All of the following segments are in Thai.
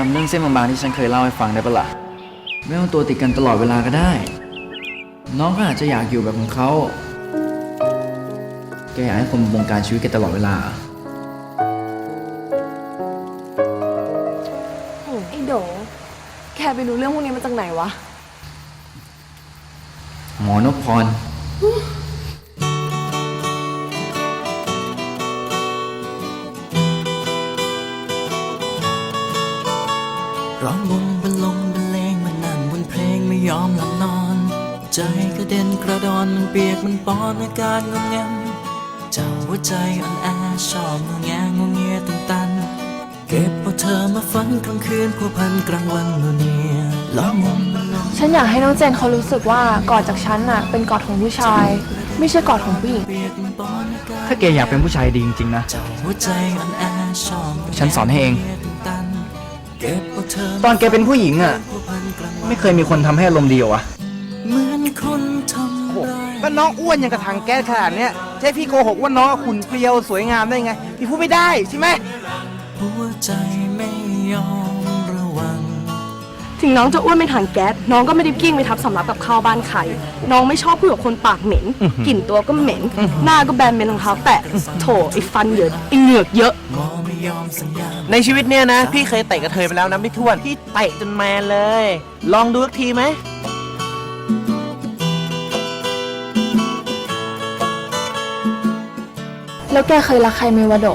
จำเรื่องเส้นบางๆที่ฉันเคยเล่าให้ฟังได้ปะล่ะไม่ต้องตัวติดกันตลอดเวลาก็ได้ น้องก็อาจจะอยากอยู่แบบของเขาแกอยากให้คนบงการชีวิตแกตลอดเวลาเหรอไอ้โด แกไปรู้เรื่องพวกนี้มาจากไหนวะ หมอนพพร ร้องวงบรรลงบรรเลงมันนั่งบนเพลงไม่ยอมหลับนอน ใจกระเด็นกระดอนมันเปียกมันปอนอาการงงแงมเจ้าหัวใจอ่อนแอชอบงงแงงงเงียตึงตัน เก็บเอาเธอมาฝันกลางคืนผัวพันกลางวันโนเนียร้องวงบรรลงฉันอยากให้น้องเจนเขารู้สึกว่ากอดจากฉันน่ะเป็นกอดของผู้ชาย ไม่ใช่กอดของผู้หญิง เปียกมันปอนอาการถ้าแกอยากเป็นผู้ชายดีจริงๆนะ เจ้าหัวใจอ่อนแอชอบงงแงฉันสอนให้เองตึงตั ตอนแกเป็นผู้หญิงอะผัวพันกลางวันไม่เคยมีคนทำให้อารมณ์ดีเหรอวะ เหมือนคนทำร้ายก็น้องอ้วนอย่างกระถังแก๊สขนาดเนี้ยจะใช่พี่โกหกว่าน้องขุนเปรียวสวยงามได้ไง พี่พูดไม่ได้ใช่ไหม หัวใจไม่ยอมระวัง ถึงน้องจะอ้วนเป็นถังแก๊สน้องก็ไม่ได้กิ้งไปทับสำรับกับข้าวบ้านใครน้องไม่ชอบพูดกับคนปากเหม็นกลิ่นตัวก็เหม็น หน้าก็แบนเป็นรองเท้าแตะโถไอ้ฟันเยอะไอ้เหงือกเยอะหมอไม่ยอมสัญญาในชีวิตเนี้ยนะ พี่เคยเตะกระเทยไปแล้วนะพี่ทวนพี่เตะจนแมนเลย ลองดูสักทีไหมแล้วแกเคยรักใครไหมวะโด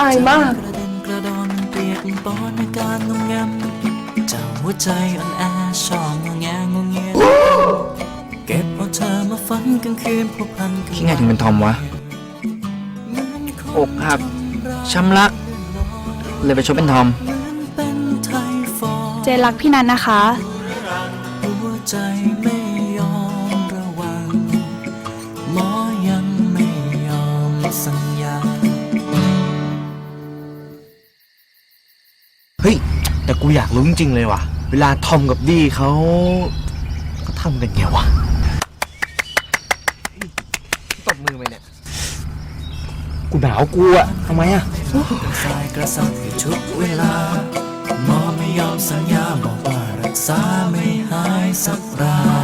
อายมากกระเด็นกระดอนมันเปียกมันปอนอาการงงแงมเจ้าหัวใจอ่อนแอชอบงงแงงงเงียเก็บเอาเธอมาฝันกลางคืนผูกพันกันคิดไงถึงเป็นทอมวะเหมือนคนอกหักช้ำรัก เลยไปชกเป็นทอมเหมือนเป็นไทฟอยเจนรักพี่นันนะคะ หัวใจไม่ยอมระวังหมอยังไม่ยอมสัญญา กูอยากรู้จริงๆเลยว่ะ เวลาทอมกับดี้เขาเขาทำกันไงวะตบมือไปเนี่ย กูหนาวกูอะทำไมอะสายกระสับอยู่ทุกเวลา หมอไม่ยอมสัญญาบอกว่ารักษาไม่หายสักราย